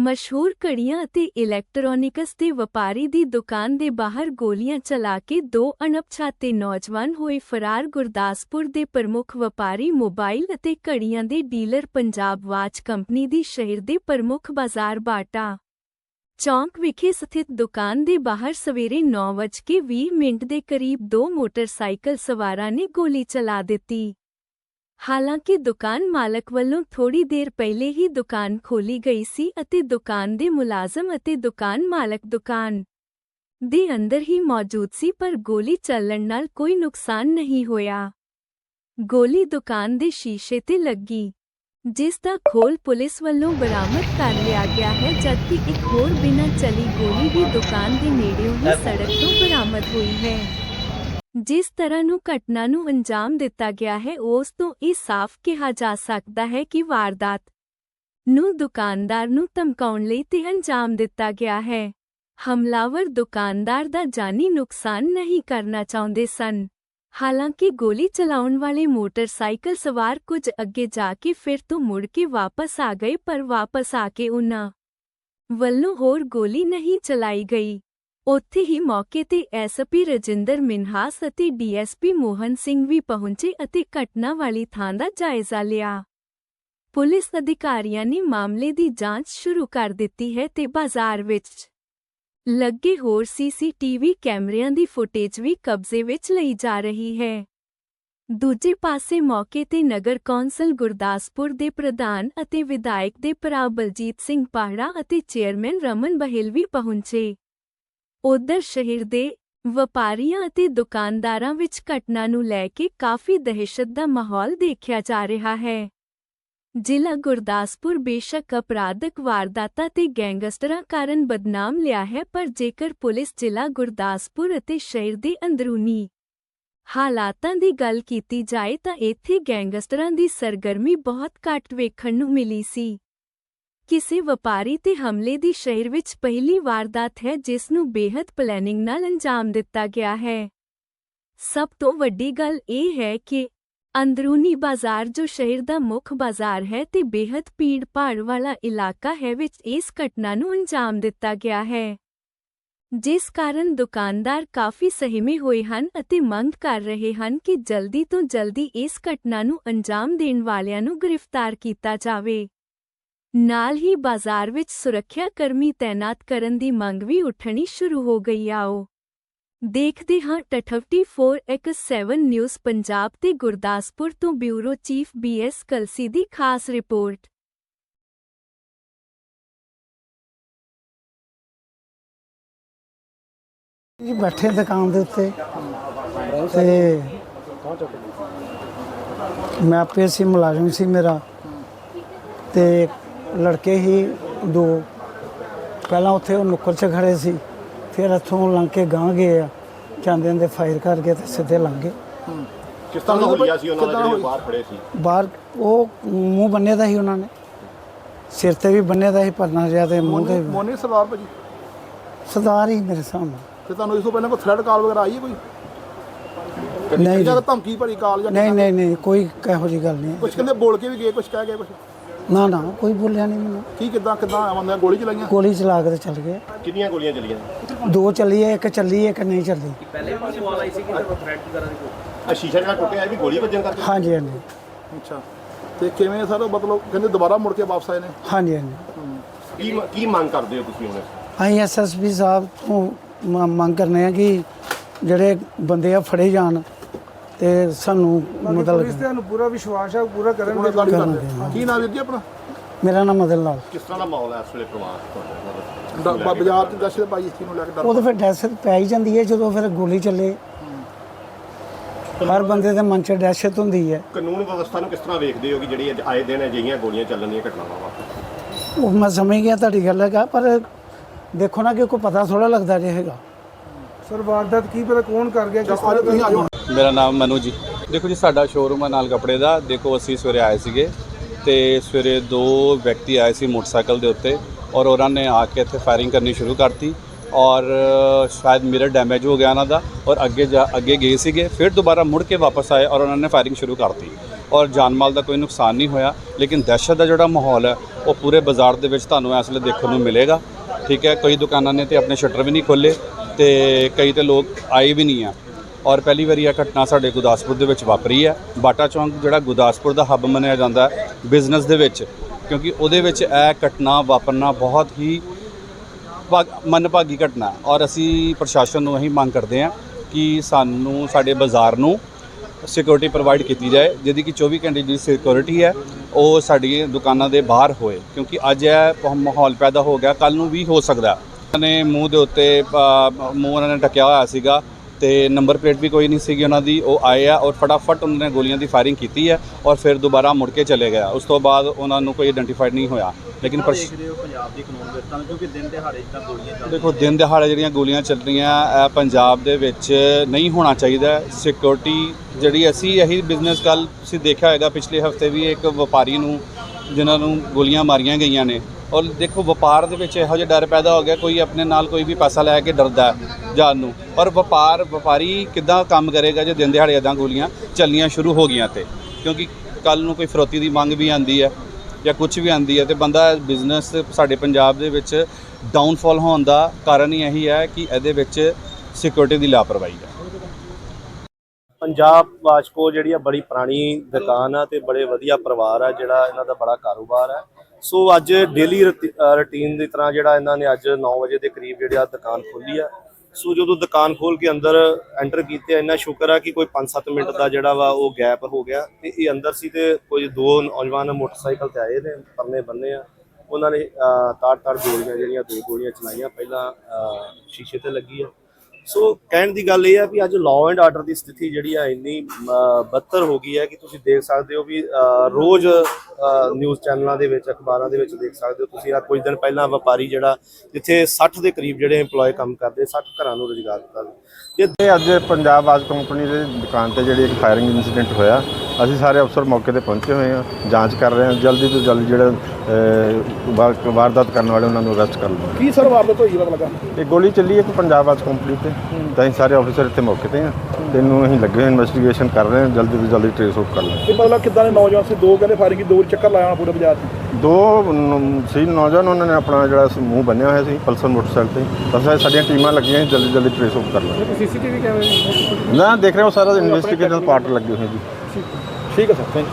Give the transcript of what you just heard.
ਮਸ਼ਹੂਰ ਘੜੀਆਂ ਅਤੇ ਇਲੈਕਟ੍ਰੋਨਿਕਸ ਦੇ ਵਪਾਰੀ ਦੀ ਦੁਕਾਨ ਦੇ ਬਾਹਰ ਗੋਲੀਆਂ ਚਲਾ ਕੇ ਦੋ ਅਣਪਛਾਤੇ ਨੌਜਵਾਨ ਹੋਏ ਫਰਾਰ ਗੁਰਦਾਸਪੁਰ ਦੇ ਪ੍ਰਮੁੱਖ ਵਪਾਰੀ ਮੋਬਾਈਲ ਅਤੇ ਘੜੀਆਂ ਦੇ ਡੀਲਰ ਪੰਜਾਬ ਵਾਚ ਕੰਪਨੀ ਦੀ ਸ਼ਹਿਰ ਦੇ ਪ੍ਰਮੁੱਖ ਬਾਜ਼ਾਰ ਬਾਟਾ ਚੌਂਕ ਵਿਖੇ ਸਥਿਤ ਦੁਕਾਨ ਦੇ ਬਾਹਰ ਸਵੇਰੇ 9:20 ਮਿੰਟ ਦੇ ਕਰੀਬ ਦੋ ਮੋਟਰਸਾਈਕਲ ਸਵਾਰਾਂ ਨੇ ਗੋਲੀ ਚਲਾ ਦਿੱਤੀ। ਹਾਲਾਂਕਿ ਦੁਕਾਨ ਮਾਲਕ ਵੱਲੋਂ ਥੋੜੀ ਦੇਰ ਪਹਿਲੇ ਹੀ ਦੁਕਾਨ ਖੋਲੀ ਗਈ ਸੀ ਅਤੇ ਦੁਕਾਨ ਦੇ ਮੁਲਾਜ਼ਮ ਅਤੇ ਦੁਕਾਨ ਮਾਲਕ ਦੁਕਾਨ ਦੇ ਅੰਦਰ ਹੀ ਮੌਜੂਦ ਸੀ, ਪਰ ਗੋਲੀ ਚੱਲਣ ਨਾਲ ਕੋਈ ਨੁਕਸਾਨ ਨਹੀਂ ਹੋਇਆ। ਗੋਲੀ ਦੁਕਾਨ ਦੇ ਸ਼ੀਸ਼ੇ ਤੇ ਲੱਗੀ, ਜਿਸ ਦਾ ਖੋਲ ਪੁਲਿਸ ਵੱਲੋਂ ਬਰਾਮਦ ਕਰ ਲਿਆ ਗਿਆ ਹੈ, ਜਦਕਿ ਇੱਕ ਹੋਰ ਬਿਨਾਂ ਚਲੀ ਗੋਲੀ ਵੀ ਦੁਕਾਨ ਦੇ ਨੇੜਿਓਂ ਹੀ ਸੜਕ ਤੋਂ ਬਰਾਮਦ ਹੋਈ ਹੈ। ਜਿਸ ਤਰ੍ਹਾਂ ਨੂੰ ਘਟਨਾ ਨੂੰ ਅੰਜਾਮ ਦਿੱਤਾ ਗਿਆ ਹੈ, ਉਸ ਤੋਂ ਇਹ ਸਾਫ਼ ਕਿਹਾ ਜਾ ਸਕਦਾ ਹੈ ਕਿ ਵਾਰਦਾਤ ਨੂੰ ਦੁਕਾਨਦਾਰ ਨੂੰ ਧਮਕਾਉਣ ਲਈ ਤੇ ਅੰਜਾਮ ਦਿੱਤਾ ਗਿਆ ਹੈ। ਹਮਲਾਵਰ ਦੁਕਾਨਦਾਰ ਦਾ ਜਾਨੀ ਨੁਕਸਾਨ ਨਹੀਂ ਕਰਨਾ ਚਾਹੁੰਦੇ ਸਨ। ਹਾਲਾਂਕਿ ਗੋਲੀ ਚਲਾਉਣ ਵਾਲੇ ਮੋਟਰਸਾਈਕਲ ਸਵਾਰ ਕੁਝ ਅੱਗੇ ਜਾ ਕੇ ਫਿਰ ਤੋਂ ਮੁੜ ਕੇ ਵਾਪਸ ਆ ਗਏ, ਪਰ ਵਾਪਸ ਆ ਕੇ ਉਨ੍ਹਾਂ ਵੱਲੋਂ ਹੋਰ ਗੋਲੀ ਨਹੀਂ ਚਲਾਈ ਗਈ। ਉੱਥੇ ਹੀ ਮੌਕੇ ਤੇ ਐਸਪੀ ਰਜਿੰਦਰ ਮਿਨਹਾਸ ਅਤੇ ਡੀਐਸਪੀ ਮੋਹਨ ਸਿੰਘ ਵੀ ਪਹੁੰਚੇ ਅਤੇ ਘਟਨਾ ਵਾਲੀ ਥਾਂ ਦਾ ਜਾਇਜ਼ਾ ਲਿਆ। ਪੁਲਿਸ ਅਧਿਕਾਰੀਆਂ ਨੇ ਮਾਮਲੇ ਦੀ ਜਾਂਚ ਸ਼ੁਰੂ ਕਰ ਦਿੱਤੀ ਹੈ ਤੇ ਬਾਜ਼ਾਰ ਵਿੱਚ ਲੱਗੇ ਹੋਰ ਸੀਸੀਟੀਵੀ ਕੈਮਰਿਆਂ ਦੀ ਫੁਟੇਜ ਵੀ ਕਬਜ਼ੇ ਵਿੱਚ ਲਈ ਜਾ ਰਹੀ ਹੈ। ਦੂਜੇ ਪਾਸੇ ਮੌਕੇ ਤੇ ਨਗਰ ਕੌਂਸਲ ਗੁਰਦਾਸਪੁਰ ਦੇ ਪ੍ਰਧਾਨ ਅਤੇ ਵਿਧਾਇਕ ਦੇ ਭਰਾ ਬਲਜੀਤ ਸਿੰਘ ਪਾਹੜਾ ਅਤੇ ਚੇਅਰਮੈਨ ਰਮਨ ਬਹਿਲ ਵੀ ਪਹੁੰਚੇ। ਉਧਰ ਸ਼ਹਿਰ ਦੇ ਵਪਾਰੀਆਂ ਅਤੇ ਦੁਕਾਨਦਾਰਾਂ ਵਿੱਚ ਘਟਨਾ ਨੂੰ ਲੈ ਕੇ ਕਾਫੀ ਦਹਿਸ਼ਤ ਦਾ ਮਾਹੌਲ ਦੇਖਿਆ ਜਾ ਰਿਹਾ ਹੈ। ਜ਼ਿਲ੍ਹਾ ਗੁਰਦਾਸਪੁਰ ਬੇਸ਼ੱਕ ਅਪਰਾਧਕ ਵਾਰਦਾਤਾਂ ਤੇ ਗੈਂਗਸਟਰਾਂ ਕਾਰਨ ਬਦਨਾਮ ਲਿਆ ਹੈ, ਪਰ ਜੇਕਰ ਪੁਲਿਸ ਜ਼ਿਲ੍ਹਾ ਗੁਰਦਾਸਪੁਰ ਅਤੇ ਸ਼ਹਿਰ ਦੇ ਅੰਦਰੂਨੀ ਹਾਲਾਤਾਂ ਦੀ ਗੱਲ ਕੀਤੀ ਜਾਏ ਤਾਂ ਇੱਥੇ ਗੈਂਗਸਟਰਾਂ ਦੀ ਸਰਗਰਮੀ ਬਹੁਤ ਘੱਟ ਵੇਖਣ ਨੂੰ ਮਿਲੀ ਸੀ। ਕਿਸੇ ਵਪਾਰੀ ਤੇ ਹਮਲੇ ਦੀ ਸ਼ਹਿਰ ਵਿੱਚ ਪਹਿਲੀ ਵਾਰਦਾਤ ਹੈ, ਜਿਸ ਨੂੰ ਬੇਹੱਦ ਪਲੈਨਿੰਗ ਨਾਲ ਅੰਜਾਮ ਦਿੱਤਾ ਗਿਆ ਹੈ। ਸਭ ਤੋਂ ਵੱਡੀ ਗੱਲ ਇਹ ਹੈ ਕਿ ਅੰਦਰੂਨੀ ਬਾਜ਼ਾਰ ਜੋ ਸ਼ਹਿਰ ਦਾ ਮੁੱਖ ਬਾਜ਼ਾਰ ਹੈ ਤੇ ਬੇਹੱਦ ਭੀੜ-ਭਾੜ ਵਾਲਾ ਇਲਾਕਾ ਹੈ, ਵਿੱਚ ਇਸ ਘਟਨਾ ਨੂੰ ਅੰਜਾਮ ਦਿੱਤਾ ਗਿਆ ਹੈ। ਜਿਸ ਕਾਰਨ ਦੁਕਾਨਦਾਰ ਕਾਫੀ ਸਹਿਮੇ ਹੋਏ ਹਨ ਅਤੇ ਮੰਗ ਕਰ ਰਹੇ ਹਨ ਕਿ ਜਲਦੀ ਤੋਂ ਜਲਦੀ ਇਸ ਘਟਨਾ ਨੂੰ ਅੰਜਾਮ ਦੇਣ ਵਾਲਿਆਂ ਨੂੰ ਗ੍ਰਿਫਤਾਰ ਕੀਤਾ ਜਾਵੇ। ਨਾਲ ਹੀ ਬਾਜ਼ਾਰ ਵਿੱਚ ਸੁਰੱਖਿਆ ਕਰਮੀ ਤਾਇਨਾਤ ਕਰਨ ਦੀ ਮੰਗ ਵੀ ਉੱਠਣੀ ਸ਼ੁਰੂ ਹੋ ਗਈ, ਆਓ। ਦੇਖਦੇ ਹਾਂ ਟਠਵਟੀ 4x7 ਨਿਊਜ਼ ਪੰਜਾਬ ਤੇ ਗੁਰਦਾਸਪੁਰ ਤੋਂ bureau chief B S Kalsi ਦੀ ਖਾਸ ਰਿਪੋਰਟ। ਜੀ, ਬੈਠੇ ਦੁਕਾਨ ਦੇ ਉੱਤੇ। ਤੇ ਮੈਂ ਆਪੇ ਸੀ, ਮੁਲਾਜ਼ਮ ਸੀ ਮੇਰਾ। ਤੇ ਲੜਕੇ ਹੀ ਦੋ। ਪਹਿਲਾਂ ਉੱਥੇ ਉਹ ਨੁੱਕਰ 'ਚ ਖੜੇ ਸੀ ਫਿਰ ਇੱਥੋਂ ਲੰਘ ਕੇ ਗਾਂ ਗਏ ਆ। ਜਾਂਦੇ ਦੇ ਫਾਇਰ ਕਰ ਗਏ ਤੇ ਸਿੱਧੇ ਲੰਘ ਗਏ। ਕਿਸ ਤਰ੍ਹਾਂ ਦਾ ਹੋਇਆ ਸੀ ਉਹਨਾਂ ਦਾ ਜਿਹੜੇ ਬਾਹਰ ਖੜੇ ਸੀ? ਬਾਹਰ ਉਹ ਮੂੰਹ ਬੰਨੇ ਦਾ ਸੀ ਉਹਨਾਂ ਨੇ। ਸਿਰ ਤੇ ਵੀ ਬੰਨੇ ਦਾ ਸੀ ਪਰਨਾ ਜਿਹਾ ਤੇ ਮੂੰਹ ਤੇ ਵੀ। ਮੋਨੀ ਸਰਦਾਰ ਭਾਜੀ। ਸਰਦਾਰ ਹੀ ਮੇਰੇ ਸਾਹਮਣੇ। ਤੇ ਤੁਹਾਨੂੰ ਇਸ ਤੋਂ ਪਹਿਲਾਂ ਕੋਈ ਥ੍ਰੈਡ ਕਾਲ ਵਗੈਰਾ ਆਈ ਹੈ ਕੋਈ? ਨਹੀਂ ਜਾਂ ਜੀ। ਧਮਕੀ ਭਰੀ ਕਾਲ ਜਾਂ ਨਹੀਂ ਨਹੀਂ ਨਹੀਂ ਕੋਈ ਇਹੋ ਜਿਹੀ ਗੱਲ ਨਹੀਂ। ਕੁਝ ਕਹਿੰਦੇ ਬੋਲ ਕੇ ਵੀ ਗਏ ਕੁਝ ਕਹਿ ਗਏ ਕੁਝ ਨਾ ਨਾ ਕੋਈ ਬੋਲਿਆ ਨਹੀਂ ਮੈਨੂੰ। ਕੀ ਕਿਦਾਂ ਕਿਦਾਂ ਆਵਾਂਦੇ ਗੋਲੀ ਚਲਾਈਆਂ? ਗੋਲੀ ਚਲਾ ਕੇ ਤੇ ਚੱਲ ਗਏ। ਕਿੰਨੀਆਂ ਗੋਲੀਆਂ ਚੱਲੀਆਂ? ਦੋ ਚੱਲੀ ਹੈ ਇੱਕ ਚੱਲੀ ਹੈ ਇੱਕ ਨਹੀਂ ਚੱਲੀ। ਆ ਸ਼ੀਸ਼ਾ ਜਿਹੜਾ ਟੁੱਟਿਆ ਇਹ ਵੀ ਗੋਲੀ ਵੱਜਣ ਕਰਕੇ? ਹਾਂਜੀ ਹਾਂਜੀ। ਅੱਛਾ। ਤੇ ਕਿਵੇਂ ਸਰ ਮਤਲਬ ਕਹਿੰਦੇ ਦੁਬਾਰਾ ਮੁੜ ਕੇ ਵਾਪਸ ਆਏ ਨੇ? ਹਾਂਜੀ ਹਾਂਜੀ। ਕੀ ਕੀ ਮੰਗ ਕਰਦੇ ਹੋ ਤੁਸੀਂ ਹੁਣ? ਅਸੀਂ ਐਸਐਸਪੀ ਸਾਹਿਬ ਤੋਂ ਮੰਗ ਕਰਨੇ ਆ ਕਿ ਜਿਹੜੇ ਬੰਦੇ ਆ ਫੜੇ ਜਾਣ। ਤੇ ਸਾਨੂੰ ਮਤਲਬ ਪੂਰਾ ਵਿਸ਼ਵਾਸ ਹੈ ਪੂਰਾ ਕਰਨ ਹੁਣ ਗਾੜੀ ਕਰਾਂਗੇ, ਕਰਦੇ ਕੀ ਨਾਮ ਵੀਰ ਜੀ ਆਪਣਾ? ਮੇਰਾ ਨਾਮ ਮਦਨ ਲਾਲ। ਕਿਸ ਤਰ੍ਹਾਂ ਦਾ ਮਾਹੌਲ ਹੈ ਇਸ ਵੇਲੇ ਪਰਿਵਾਰ ਤੁਹਾਡਾ ਬਾਜ਼ਾਰ ਚ ਦਸ਼ਤ ਪਾਈ ਇਸ ਚੀਜ਼ ਨੂੰ ਲੈ ਕੇ ਡਰ ਉਹ ਤਾਂ ਫਿਰ ਦਹਿਸ਼ਤ ਪੈ ਹੀ ਜਾਂਦੀ ਹੈ ਜਦੋਂ ਫਿਰ ਗੋਲੀ ਚੱਲੇ। ਹਰ ਬੰਦੇ ਦੇ ਮਨ 'ਚ ਦਹਿਸ਼ਤ ਹੁੰਦੀ ਹੈ। ਕਾਨੂੰਨ ਵਿਵਸਥਾ ਨੂੰ ਕਿਸ ਤਰ੍ਹਾਂ ਵੇਖਦੇ ਹੋ ਕਿ ਜਿਹੜੀ ਅੱਜ ਆਏ ਦਿਨ ਅਜਿਹੀਆਂ ਗੋਲੀਆਂ ਚੱਲਣ ਦੀਆਂ ਘਟਨਾਵਾਂ ਵਾਪਰ ਉਹ ਮੈਂ ਸਮਝ ਗਿਆ ਤੁਹਾਡੀ ਗੱਲ ਹੈਗਾ ਪਰ ਦੇਖੋ ਨਾ ਕਿ ਕੋਈ ਪਤਾ ਥੋੜਾ ਲੱਗਦਾ ਜੇ ਹੈਗਾ। ਸਰ ਵਾਰਦਾਤ ਕੀ ਪਤਾ ਕੌਣ ਕਰ ਗਿਆ ਕਿਸ ਅੱਜ ਤੁਸੀਂ ਆ ਜਾਓ ਮੇਰਾ ਨਾਮ ਮਨੂ ਜੀ। ਦੇਖੋ ਜੀ, ਸਾਡਾ ਸ਼ੋਰੂਮ ਹੈ ਨਾਲ ਕੱਪੜੇ ਦਾ। ਦੇਖੋ, ਅਸੀਂ ਸਵੇਰੇ ਆਏ ਸੀਗੇ ਤੇ ਸਵੇਰੇ ਦੋ ਵਿਅਕਤੀ ਆਏ ਸੀ ਮੋਟਰਸਾਈਕਲ ਦੇ ਉੱਤੇ ਔਰ ਉਹਨਾਂ ਨੇ ਆ ਕੇ ਇੱਥੇ ਫਾਇਰਿੰਗ ਕਰਨੀ ਸ਼ੁਰੂ ਕਰਤੀ ਔਰ ਸ਼ਾਇਦ ਮਿਰਰ ਡੈਮੇਜ ਹੋ ਗਿਆ ਉਹਨਾਂ ਦਾ ਔਰ ਅੱਗੇ ਜਾ, ਅੱਗੇ ਗਏ ਸੀਗੇ। ਫਿਰ ਦੁਬਾਰਾ ਮੁੜ ਕੇ ਵਾਪਸ ਆਏ ਔਰ ਉਹਨਾਂ ਨੇ ਫਾਇਰਿੰਗ ਸ਼ੁਰੂ ਕਰਤੀ ਔਰ ਜਾਨ ਮਾਲ ਦਾ ਕੋਈ ਨੁਕਸਾਨ ਨਹੀਂ ਹੋਇਆ। ਲੇਕਿਨ ਦਹਿਸ਼ਤ ਦਾ ਜਿਹੜਾ ਮਾਹੌਲ ਹੈ, ਉਹ ਪੂਰੇ ਬਾਜ਼ਾਰ ਦੇ ਵਿੱਚ ਤੁਹਾਨੂੰ ਇਸ ਵੇਲੇ ਦੇਖਣ ਨੂੰ ਮਿਲੇਗਾ। ਠੀਕ ਹੈ, ਕਈ ਦੁਕਾਨਾਂ ਨੇ ਤੇ ਆਪਣੇ ਸ਼ਟਰ ਵੀ ਨਹੀਂ ਖੋਲੇ ਤੇ ਕਈ ਤੇ ਲੋਕ ਆਏ ਵੀ ਨਹੀਂ ਆ। ਔਰ ਪਹਿਲੀ ਵਾਰੀ ਇਹ ਘਟਨਾ ਸਾਡੇ ਗੁਰਦਾਸਪੁਰ ਦੇ ਵਿੱਚ ਵਾਪਰੀ ਹੈ। ਬਾਟਾ ਚੌਂਕ ਜਿਹੜਾ ਗੁਰਦਾਸਪੁਰ ਦਾ ਹੱਬ ਮੰਨਿਆ ਜਾਂਦਾ ਹੈ ਬਿਜ਼ਨਸ ਦੇ ਵਿੱਚ, ਕਿਉਂਕਿ ਉਹਦੇ ਵਿੱਚ ਇਹ ਘਟਨਾ ਵਾਪਰਨਾ ਬਹੁਤ ਹੀ ਭਾਗ- ਮੰਦਭਾਗੀ ਘਟਨਾ ਔਰ ਅਸੀਂ ਪ੍ਰਸ਼ਾਸਨ ਨੂੰ ਇਹੀ ਮੰਗ ਕਰਦੇ ਹਾਂ ਕਿ ਸਾਨੂੰ ਸਾਡੇ ਬਾਜ਼ਾਰ ਨੂੰ ਸਿਕਿਉਰਿਟੀ ਪ੍ਰੋਵਾਈਡ ਕੀਤੀ ਜਾਏ, ਜਿਹਦੀ ਕਿ 24 ਘੰਟੇ ਦੀ ਸਿਕਿਉਰਿਟੀ ਹੈ, ਉਹ ਸਾਡੀ ਦੁਕਾਨਾਂ ਦੇ ਬਾਹਰ ਹੋਏ, ਕਿਉਂਕਿ ਅੱਜ ਇਹ ਮਾਹੌਲ ਪੈਦਾ ਹੋ ਗਿਆ ਕੱਲ ਨੂੰ ਵੀ ਹੋ ਸਕਦਾ ਉਹਨਾਂ ਨੇ ਮੂੰਹ ਦੇ ਉੱਤੇ ਮੂੰਹ ਉਹਨਾਂ ਨੇ ਢੱਕਿਆ ਹੋਇਆ ਸੀਗਾ ਤੇ ਨੰਬਰ ਪਲੇਟ ਵੀ ਕੋਈ ਨਹੀਂ ਸੀਗੀ ਉਹਨਾਂ ਦੀ ਉਹ ਆਏ ਆ ਔਰ ਫਟਾਫਟ ਉਹਨਾਂ ਨੇ ਗੋਲੀਆਂ ਦੀ ਫਾਇਰਿੰਗ ਕੀਤੀ ਹੈ ਔਰ ਫਿਰ ਦੁਬਾਰਾ ਮੁੜ ਕੇ ਚਲੇ ਗਿਆ ਉਸ ਤੋਂ ਬਾਅਦ ਉਹਨਾਂ ਨੂੰ ਕੋਈ ਆਇਡੈਂਟੀਫਾਈਡ ਨਹੀਂ ਹੋਇਆ। ਲੇਕਿਨ ਪਰ ਪੰਜਾਬ ਦੀ ਕਾਨੂੰਨ ਵਿਵਸਥਾ ਨੂੰ ਕਿਉਂਕਿ ਦਿਨ ਦਿਹਾੜੇ ਜਿੱਦਾਂ ਗੋਲੀਆਂ ਚੱਲ ਦੇਖੋ ਦਿਨ ਦਿਹਾੜੇ ਜਿਹੜੀਆਂ ਗੋਲੀਆਂ ਚੱਲ ਰਹੀਆਂ ਇਹ ਪੰਜਾਬ ਦੇ ਵਿੱਚ ਨਹੀਂ ਹੋਣਾ ਚਾਹੀਦਾ। ਸਿਕਿਉਰਿਟੀ ਜਿਹੜੀ ਅਸੀਂ ਇਹੀ ਬਿਜ਼ਨਸ ਕੱਲ ਤੁਸੀਂ ਦੇਖਿਆ ਹੋਏਗਾ ਪਿਛਲੇ ਹਫ਼ਤੇ ਵੀ ਇੱਕ ਵਪਾਰੀ ਨੂੰ ਜਿਨ੍ਹਾਂ ਨੂੰ ਗੋਲੀਆਂ ਮਾਰੀਆਂ ਗਈਆਂ ਨੇ ਔਰ ਦੇਖੋ, ਵਪਾਰ ਦੇ ਵਿੱਚ ਇਹੋ ਜਿਹਾ ਡਰ ਪੈਦਾ ਹੋ ਗਿਆ, ਕੋਈ ਆਪਣੇ ਨਾਲ ਕੋਈ ਵੀ ਪੈਸਾ ਲੈ ਕੇ ਡਰਦਾ ਹੈ ਜਾਣ ਨੂੰ। ਔਰ ਵਪਾਰ, ਵਪਾਰੀ ਕਿੱਦਾਂ ਕੰਮ ਕਰੇਗਾ ਜੇ ਦਿਨ ਦਿਹਾੜੇ ਇਦਾਂ ਗੋਲੀਆਂ ਚੱਲਣੀਆਂ ਸ਼ੁਰੂ ਹੋ ਗਈਆਂ ਤੇ? ਕਿਉਂਕਿ ਕੱਲ ਨੂੰ ਕੋਈ ਫਰੋਤੀ ਦੀ ਮੰਗ ਵੀ ਆਂਦੀ ਹੈ ਜਾਂ ਕੁਝ ਵੀ ਆਂਦੀ ਹੈ ਤੇ ਬੰਦਾ ਬਿਜ਼ਨਸ ਸਾਡੇ ਪੰਜਾਬ ਦੇ ਵਿੱਚ ਡਾਊਨਫਾਲ ਹੋਣ ਦਾ ਕਾਰਨ ਹੀ ਇਹੀ ਹੈ ਕਿ ਇਹਦੇ ਵਿੱਚ ਸਿਕਿਉਰਿਟੀ ਦੀ ਲਾਪਰਵਾਹੀ ਹੈ। ਪੰਜਾਬ ਵਾਸ਼ਕੋ ਜਿਹੜੀ ਆ ਬੜੀ ਪੁਰਾਣੀ ਦੁਕਾਨ ਆ ਤੇ ਬੜੇ ਵਧੀਆ ਪਰਿਵਾਰ ਆ ਜਿਹੜਾ ਇਹਨਾਂ ਦਾ ਬੜਾ ਕਾਰੋਬਾਰ ਆ। ਸੋ ਅੱਜ ਡੇਲੀ ਰੁਟੀਨ ਦੀ ਤਰ੍ਹਾਂ ਜਿਹੜਾ ਇਹਨਾਂ ਨੇ ਅੱਜ 9 ਵਜੇ ਦੇ ਕਰੀਬ ਜਿਹੜੀ ਆ ਦੁਕਾਨ ਖੋਲੀ ਆ। ਸੋ ਜਦੋਂ ਦੁਕਾਨ ਖੋਲ ਕੇ ਅੰਦਰ ਐਂਟਰ ਕੀਤੇ ਇੰਨਾ ਸ਼ੁਕਰ ਆ ਕਿ ਕੋਈ 5-7 ਮਿੰਟ ਦਾ ਜਿਹੜਾ ਵਾ ਉਹ ਗੈਪ ਹੋ ਗਿਆ ਤੇ ਇਹ ਅੰਦਰ ਸੀ ਤੇ ਕੋਈ ਦੋ ਨੌਜਵਾਨ ਮੋਟਰਸਾਈਕਲ ਤੇ ਆਏ ਨੇ ਪਰਨੇ ਬੰਨੇ ਆ। ਉਹਨਾਂ ਨੇ ਤਾੜ ਤਾੜ ਗੋਲੀਆਂ ਜਿਹੜੀਆਂ, ਦੋ ਗੋਲੀਆਂ ਚਲਾਈਆਂ। ਪਹਿਲਾਂ ਸ਼ੀਸ਼ੇ ਤੇ ਲੱਗੀ ਆ। ਸੋ ਕਹਿਣ ਦੀ ਗੱਲ ਇਹ ਆ ਵੀ ਅੱਜ ਲਾਅ ਐਂਡ ਆਰਡਰ ਦੀ ਸਥਿਤੀ ਜਿਹੜੀ ਆ ਇੰਨੀ ਬੱਤਰ ਹੋ ਗਈ ਹੈ ਕਿ ਤੁਸੀਂ ਦੇਖ ਸਕਦੇ ਹੋ ਵੀ ਰੋਜ਼ ਨਿਊਜ਼ ਚੈਨਲਾਂ ਦੇ ਵਿੱਚ ਅਖਬਾਰਾਂ ਦੇ ਵਿੱਚ ਦੇਖ ਸਕਦੇ ਹੋ ਤੁਸੀਂ। ਆ ਕੁਝ ਦਿਨ ਪਹਿਲਾਂ ਵਪਾਰੀ ਜਿਹੜਾ ਜਿੱਥੇ 60 ਦੇ ਕਰੀਬ ਜਿਹੜੇ EMPLOYE ਕੰਮ ਕਰਦੇ 60 ਘਰਾਂ ਨੂੰ ਰੁਜ਼ਗਾਰ ਦਿੱਤਾ। ਇਹ ਅੱਜ ਪੰਜਾਬ ਆਜ ਕੰਪਨੀ ਦੇ ਦੁਕਾਨ ਤੇ ਜਿਹੜੀ ਇੱਕ ਫਾਇਰਿੰਗ ਇਨਸੀਡੈਂਟ ਹੋਇਆ ਅਸੀਂ ਸਾਰੇ ਅਫਸਰ ਮੌਕੇ ਤੇ ਪਹੁੰਚੇ ਹੋਏ ਹਾਂ ਜਾਂਚ ਕਰ ਰਹੇ ਹਾਂ ਜਲਦੀ ਤੋਂ ਜਲਦੀ ਜਿਹੜਾ ਵਾਰਦਾਤ ਕਰਨ ਵਾਲੇ ਉਹਨਾਂ ਨੂੰ ਅਰੈਸਟ ਕਰ ਲਵਾਂਗੇ ਕੀ ਸਰ ਵਾਰਦਾਤ ਹੋਈ? ਪਤਾ ਲੱਗਾ। ਇਹ ਗੋਲੀ ਚੱਲੀ ਇੱਕ ਪੰਜਾਬ ਆਜ ਕੰਪਨੀ ਤੇ। ਤਾਂ ਅਸੀਂ ਸਾਰੇ ਅਫਸਰ ਇੱਥੇ ਮੌਕੇ ਤੇ ਹਾਂ। ਤੇ ਇਹਨੂੰ ਅਸੀਂ ਲੱਗੇ ਹੋਏ ਇਨਵੈਸਟੀਗੇਸ਼ਨ ਕਰ ਰਹੇ ਹਾਂ ਜਲਦੀ ਤੋਂ ਜਲਦੀ ਟ੍ਰੇਸ ਆਊਟ ਕਰ ਲਾਂਗੇ। ਇਹ ਮਤਲਬ ਕਿੱਦਾਂ ਦੇ ਨੌਜਵਾਨ ਸੀ? ਦੋ ਕਹਿੰਦੇ ਫਾਇਰਿੰਗ ਦੋ ਚੱਕਰ ਲਾਇਆ ਹੋਣਾ ਪੂਰੇ ਬਾਜ਼ਾਰ 'ਚ। ਦੋ ਨ- ਸੀ ਨੌਜਵਾਨ ਉਹਨਾਂ ਨੇ ਆਪਣਾ ਜਿਹੜਾ ਮੂੰਹ ਬੰਨਿਆ ਹੋਇਆ ਸੀ ਪਲਸਰ ਮੋਟਰਸਾਈਕਲ ਤੇ। ਬਸ ਇਹ ਸਾਡੀਆਂ ਟੀਮਾਂ ਲੱਗੀਆਂ ਸੀ, ਜਲਦੀ ਜਲਦੀ ਟ੍ਰੇਸ ਆਊਟ ਕਰ ਲਾਂਗੇ। ਸੀਸੀਟੀਵੀ ਕੈਮਰੇ ਨਾ ਦੇਖ ਰਹੇ ਹੋ ਸਾਰਾ ਇਨਵੈਸਟੀਗੇਸ਼ਨ ਪਾਰਟ ਲੱਗੇ ਹੋਏ ਜੀ। ਠੀਕ ਹੈ। Sir thank